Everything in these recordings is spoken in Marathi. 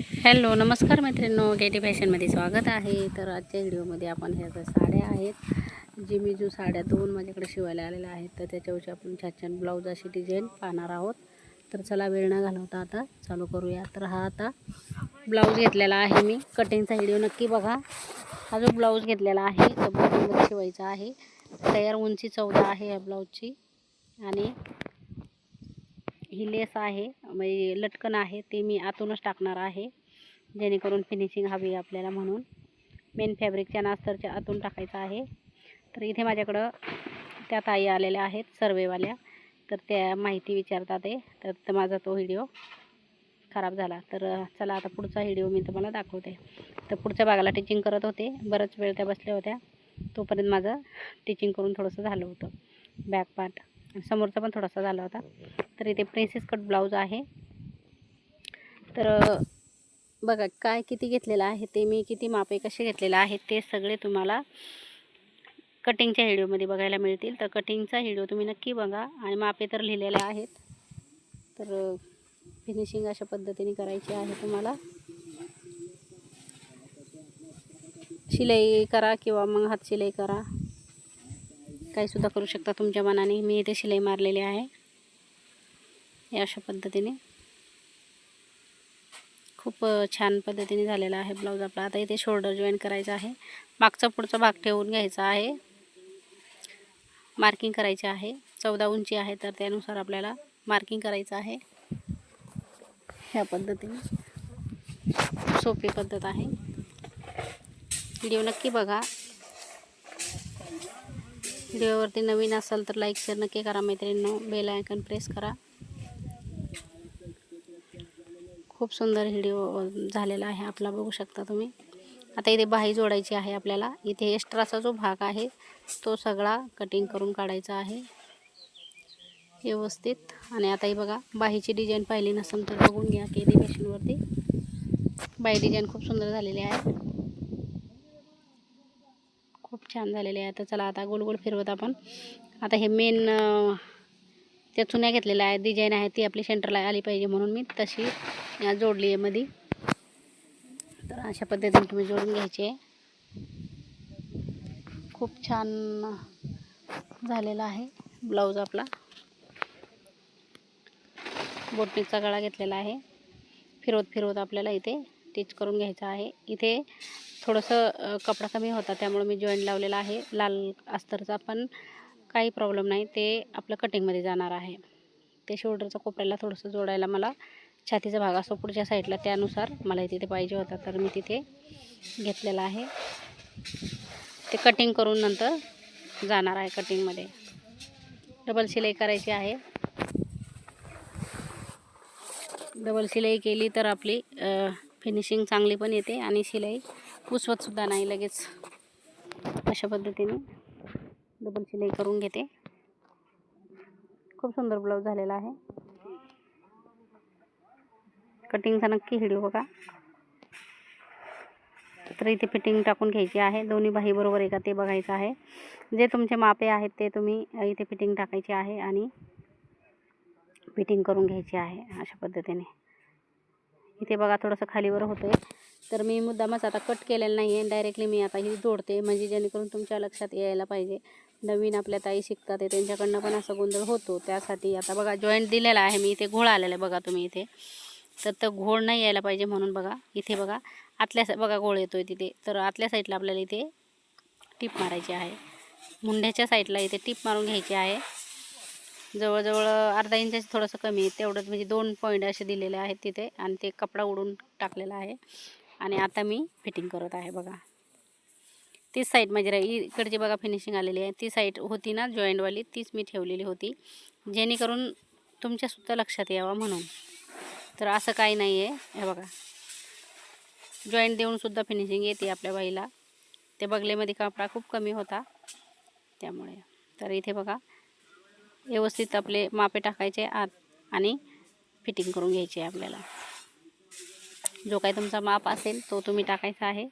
हॅलो नमस्कार मैत्रिणींनो. गेटी फॅशनमध्ये स्वागत आहे. तर आजच्या व्हिडिओमध्ये आपण ह्या ज्या साड्या आहेत जिमीजू साड्या दोन माझ्याकडे शिवायला आलेल्या आहेत तर त्याच्यावरची आपण छान छान ब्लाऊज अशी डिझाईन पाहणार आहोत. तर चला वेळ न घालवता आता चालू करूया. तर हा आता ब्लाऊज घेतलेला आहे मी. कटिंगचा व्हिडिओ नक्की बघा. हा जो ब्लाऊज घेतलेला आहे तो ब्लाऊजमध्ये शिवायचा आहे. तयार उंची चौदा आहे या ब्लाऊजची आणि ही लेस आहे म्हणजे लटकन आहे ते मी आतूनच टाकणार आहे जेणेकरून फिनिशिंग हवी आपल्याला म्हणून. मेन फॅब्रिकच्या नास्तरच्या आतून टाकायचं आहे. तर इथे माझ्याकडं त्या ताई आलेल्या आहेत सर्वेवाल्या. तर त्या माहिती विचारतात आहे. तर तर माझा तो व्हिडिओ खराब झाला. तर चला आता पुढचा व्हिडिओ मी तुम्हाला दाखवते. तर पुढच्या भागाला टिचिंग करत होते. बरंच वेळ त्या बसल्या होत्या. तोपर्यंत माझं टिचिंग करून थोडंसं झालं होतं. बॅक पार्ट समोरचा पण थोडासा झाला होता. तर इथे प्रिन्सेस कट ब्लाऊज आहे. तर बघा काय किती घेतलेलं आहे ते मी किती मापे कसे घेतलेलं आहे ते सगळे तुम्हाला कटिंगच्या व्हिडिओमध्ये बघायला मिळतील. तर कटिंगचा व्हिडिओ तुम्ही नक्की बघा. आणि मापे तर लिहिलेले आहेत. तर फिनिशिंग अशा पद्धतीने करायची आहे तुम्हाला. शिलाई करा किंवा मग हात शिलाई करा. काहीसुद्धा करू शकता तुमच्या मनाने. मी इथे शिलाई मारलेली आहे. या अशा पद्धतीने. खूप छान पद्धतीने झालेला आहे ब्लाऊज आपला. आता इथे शोल्डर जॉईन करायचा आहे. मागचा पुढचा भाग ठेवून घ्यायचा आहे. मार्किंग करायची आहे. चौदा उंची आहे तर त्यानुसार आपल्याला मार्किंग करायचं आहे. ह्या पद्धतीने. सोपी पद्धत आहे. व्हिडिओ नक्की बघा. व्हिडिओवरती नवीन असाल तर लाईक शेअर नक्की करा मैत्रिणींनो. बेल आयकन प्रेस करा. खूप सुंदर व्हिडिओ झालेला आहे. आपला बघू शकता तुम्ही. आता इथे बाही जोडायची आहे आपल्याला. इथे एक्स्ट्राचा जो भाग आहे तो सगळा कटिंग करून काढायचा आहे. व्यवस्थित. आणि आता ही बघा बाहीची डिझाईन पाहिली नसेल तर बघून घ्या की इथे मशीनवरती बाही डिझाईन खूप सुंदर झालेली आहे. खूप छान झालेले आहे. तर चला आता गोल गोल फिरवत आपण. आता हे मेन त्या चुन्या घेतलेल्या आहेत. डिझाईन आहे ती आपली सेंटरला आली पाहिजे म्हणून मी तशी जोडली आहे मध्ये तर अशा पद्धतीने तुम्ही जोडून घ्यायची. आहे खूप छान झालेला आहे ब्लाऊज आपला. बोटनेकचा गळा घेतलेला आहे. फिरवत फिरवत आपल्याला इथे स्टिच करून घ्यायचं आहे. इथे थोडंसं कपडा कमी होता त्यामुळे मी जॉईंट लावलेला आहे. लाल अस्तरचा पण काही प्रॉब्लेम नाही. ते आपलं कटिंगमध्ये जाणार आहे. ते शोल्डरचा कोपऱ्याला थोडंसं जोडायला मला छातीचा भाग असतो. पुढच्या साईडला त्यानुसार मला तिथे पाहिजे होता तर मी तिथे घेतलेला आहे. ते कटिंग करून नंतर जाणार आहे कटिंगमध्ये डबल शिलाई करायची आहे. डबल शिलाई केली तर आपली फिनिशिंग चांगली पण येते आणि शिलाई पुसवतसुद्धा नाही लगेच. अशा पद्धतीने डबल शिलाई करून घेते. खूप सुंदर ब्लाऊज झालेला आहे. कटिंगचा नक्की व्हिडिओ बघा. तर इथे फिटिंग टाकून घ्यायची आहे. दोन्ही बाही बरोबर एका ते बघायचं आहे. जे तुमचे मापे आहेत ते तुम्ही इथे फिटिंग टाकायची आहे आणि फिटिंग करून घ्यायची आहे अशा पद्धतीने. इथे बघा थोडंसं खालीवर होतं आहे तर मी मुद्दामच आता कट केलेलं नाही आहे डायरेक्टली मी आता ही जोडते. म्हणजे जेणेकरून तुमच्या लक्षात यायला पाहिजे. नवीन आपल्या ताई शिकतात आहे त्यांच्याकडनं पण असा गोंधळ होतो. त्यासाठी आता बघा जॉईंट दिलेला आहे. मी इथे घोळ आलेला आहे बघा तुम्ही इथे. तर तो घोळ नाही यायला पाहिजे म्हणून बघा इथे बघा. आतल्या सा- बघा घोळ येतो आहे तिथे. तर आतल्या साईडला आपल्याला इथे टीप मारायची आहे. मुंढ्याच्या साईडला इथे टीप मारून घ्यायची आहे. जवळजवळ अर्धा इंचाचं थोडंसं कमी आहे. तेवढंच म्हणजे दोन पॉईंट असे दिलेले आहेत तिथे. आणि ते कपडा उडून टाकलेला आहे. आणि आता मी फिटिंग करत आहे बघा. तीच साईड म्हणजे राही इकडची बघा फिनिशिंग आलेली आहे. ती साईड होती ना जॉईंटवाली तीच मी ठेवलेली होती. जेणेकरून तुमच्यासुद्धा लक्षात यावं म्हणून. तर असं काही नाही आहे हे बघा. जॉईंट देऊनसुद्धा फिनिशिंग येते आपल्या बाईला. ते बगलेमध्ये कपडा खूप कमी होता. त्यामुळे. तर इथे बघा. व्यवस्थित आपले मापे टाकायचे आत आणि फिटिंग करून घ्यायची आहे आपल्याला. जो काही तुमचा माप असेल तो तुम्ही टाकायचा आहे.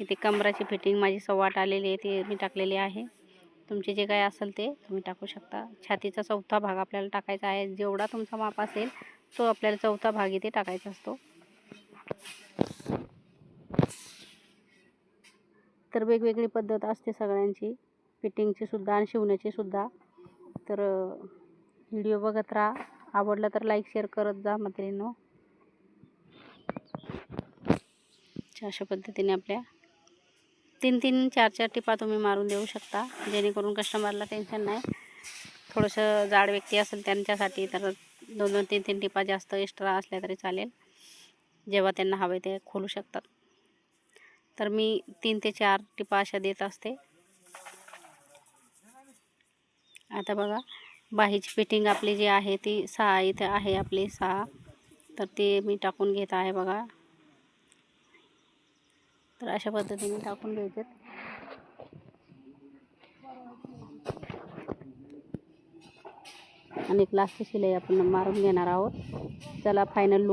इथे कमराची फिटिंग माझी सव्वाट आलेली आहे ती मी टाकलेली आहे. तुमचे जे काही असेल ते तुम्ही टाकू शकता. छातीचा चौथा भाग आपल्याला टाकायचा आहे. जेवढा तुमचा माप असेल तो आपल्याला चौथा भाग इथे टाकायचा असतो. तर वेगवेगळी पद्धत असते सगळ्यांची. फिटिंगची सुद्धा आणि शिवण्याची सुद्धा. तर व्हिडिओ बघत राहा. आवडला तर लाईक शेअर करत जा मैत्रिणींनो. अशा पद्धतीने आपल्या तीन तीन चार चार टिपा तुम्ही मारून देऊ शकता. जेणेकरून कस्टमरला टेन्शन नाही. थोडंसं जाड व्यक्ती असेल त्यांच्यासाठी तर दोन दोन तीन तीन टिपा जास्त एक्स्ट्रा असल्या तरी चालेल. जेव्हा त्यांना हवे ते खोलू शकतात. तर मी तीन ते चार टिपा अशा देत असते. आता बघा बाहीची फिटिंग आपली जी आहे ती सहा इथे आहे आपली सहा. तर ते मी टाकून घेत आहे बघा. तर अशा पद्धतीने टाकून घ्यायचे. आणि एक लास्टची शिलाई आपण मारून घेणार आहोत. चला फायनल लुक